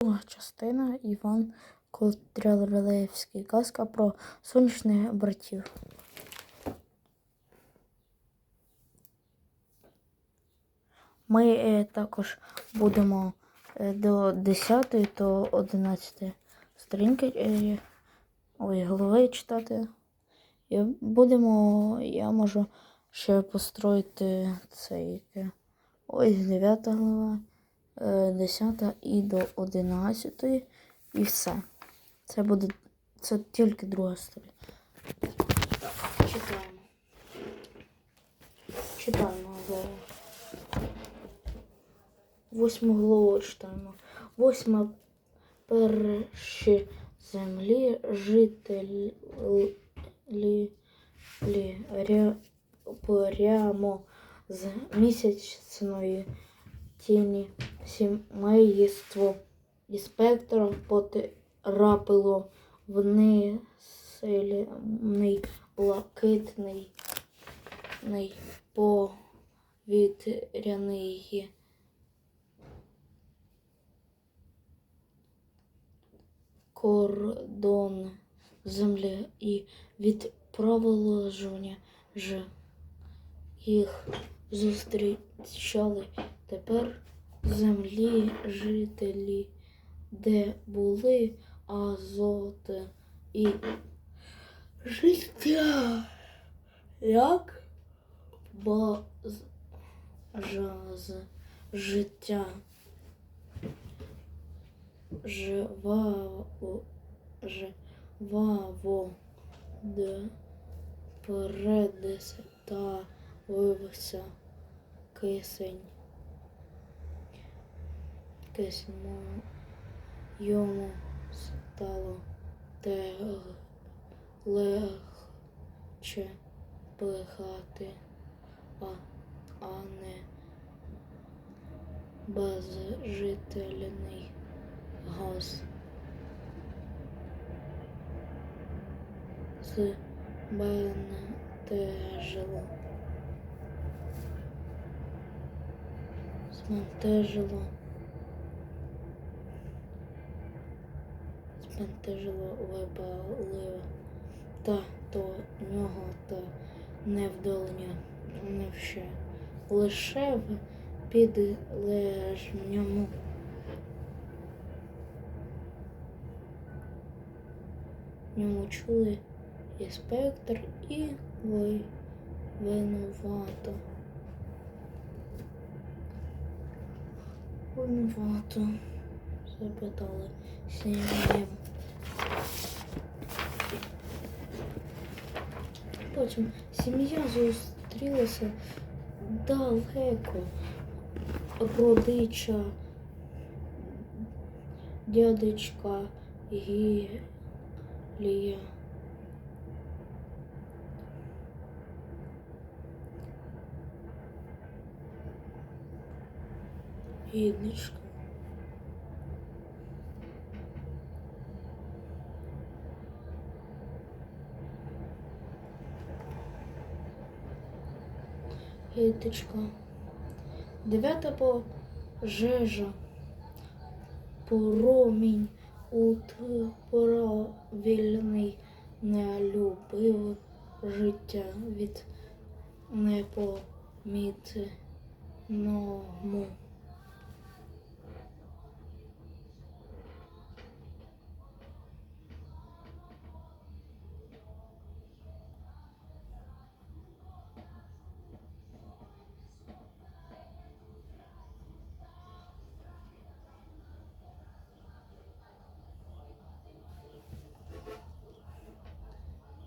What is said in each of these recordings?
Друга частина Іван Котрялевський. Казка про сонячних братів. Ми е, також будемо е, до 10 до 11 сторінки е, ой, голови читати. І будемо, я можу ще построїти цей. Ось 9 глава. Е, 10 і до 11 і все. Це буде це тільки друга сторона. Читаємо. Читаємо главу. Восьму главу читаємо. Восьма перші землі жителі лі, лі, ря, прямо з місячної тіні сімейство інспектора потрапило в несильний блакитний повітряний кордон землі і відправило ж їх зустрічали тепер землі жителі, де були азот і життя, як база з життя жваво, жваво де переставився кисень. Кисень йому стало те легче пихати, а, а не безжительний газ. Збентежило. Збентежило. Збентежило випалило. Та то нього та невдолня не ще. Лише в підлежньому ньому чули і спектр, і ви винувато. Винувато, запитали сім'єм. Потім сім'я зустрілася далеко родича, дядечка Гілія. Гідничка. Гідничка. Дев'ята пожежа. Промінь утправільний не любив життя від непомітному.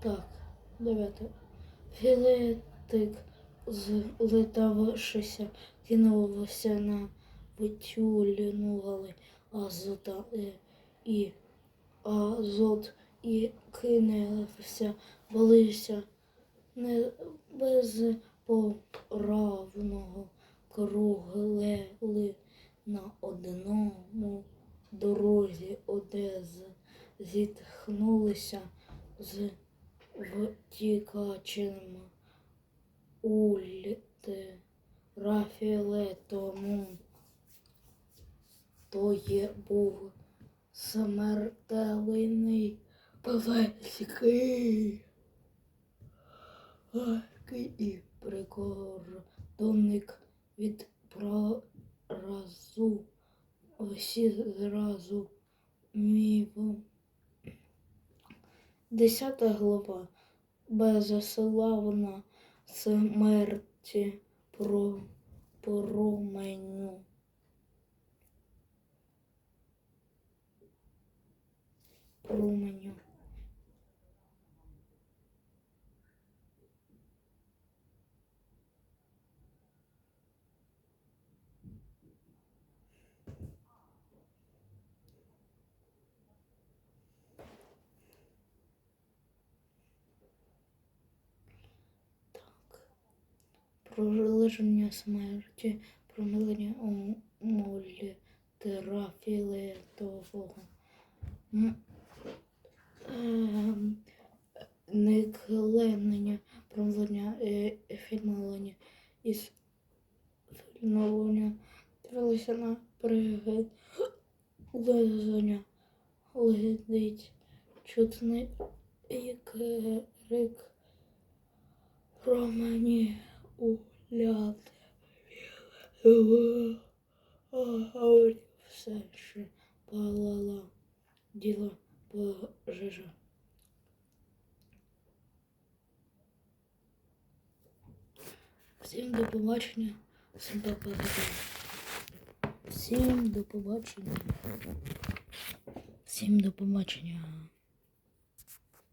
Так, дев'яте. Філетик, злетавшися, кинувся на витюлювали азота е, і азот і кинувся, валився не без поравного круглели на одному дорозі Одез зітхнулися з втікачем ультрафіолетовому. То є був смертельний Павельський. І прикордонник від проразу. Всі зразу міво. Десята глава. Безославна смерті про променю. Променю. Пролеження смерті, промилення у молі терафілетового. М, ем, Некленення, промилення, е, фільмовання із фільмовання. Дивилися на пригид, лизання, ледить, чутний крик. Романі уляти. Говорив все ще палала діло пожежа. Всім до побачення. Всім пока. Всім до побачення. Всім до побачення.